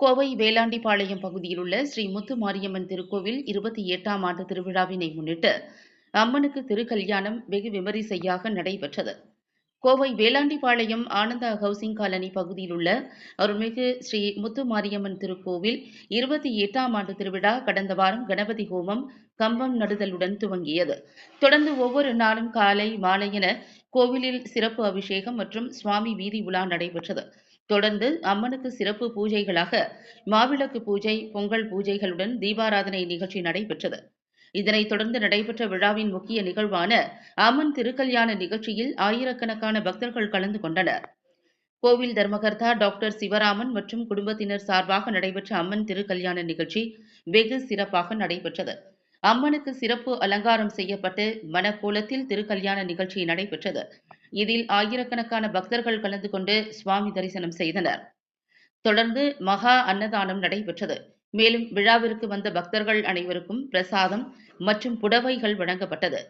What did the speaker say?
கோவை வேலாண்டிபாளையம் பகுதியில் உள்ள ஸ்ரீ முத்து மாரியம்மன் திருக்கோவில் இருபத்தி எட்டாம் ஆண்டு திருவிழாவினை முன்னிட்டு அம்மனுக்கு திருக்கல்யாணம் வெகு விமரிசையாக நடைபெற்றது. கோவை வேலாண்டிபாளையம் ஆனந்தா ஹவுசிங் காலனி பகுதியில் உள்ள அருள்மிகு ஸ்ரீ முத்து மாரியம்மன் திருக்கோவில் இருபத்தி எட்டாம் ஆண்டு திருவிழா கடந்த வாரம் கணபதி ஹோமம் கம்பம் நடுதலுடன் துவங்கியது. தொடர்ந்து ஒவ்வொரு நாளும் காலை மாலை என கோவிலில் சிறப்பு அபிஷேகம் மற்றும் சுவாமி வீதி உலா நடைபெற்றது. தொடர்ந்து அம்மனுக்கு சிறப்பு பூஜைகளாக மாவிளக்கு பூஜை பொங்கல் பூஜைகளுடன் தீபாராதனை நிகழ்ச்சி நடைபெற்றது. இதனைத் தொடர்ந்து நடைபெற்ற விழாவின் முக்கிய நிகழ்வான அம்மன் திருக்கல்யாண நிகழ்ச்சியில் ஆயிரக்கணக்கான பக்தர்கள் கலந்து கொண்டனர். கோவில் தர்மகர்த்தா டாக்டர் சிவராமன் மற்றும் குடும்பத்தினர் சார்பாக நடைபெற்ற அம்மன் திருக்கல்யாண நிகழ்ச்சி வெகு சிறப்பாக நடைபெற்றது. அம்மனுக்கு சிறப்பு அலங்காரம் செய்யப்பட்டு மணக்கோலத்தில் திருக்கல்யாண நிகழ்ச்சி நடைபெற்றது. இதில் ஆயிரக்கணக்கான பக்தர்கள் கலந்து கொண்டு சுவாமி தரிசனம் செய்தனர். தொடர்ந்து மகா அன்னதானம் நடைபெற்றது. மேலும் விழாவிற்கு வந்த பக்தர்கள் அனைவருக்கும் பிரசாதம் மற்றும் புடவைகள் வழங்கப்பட்டது.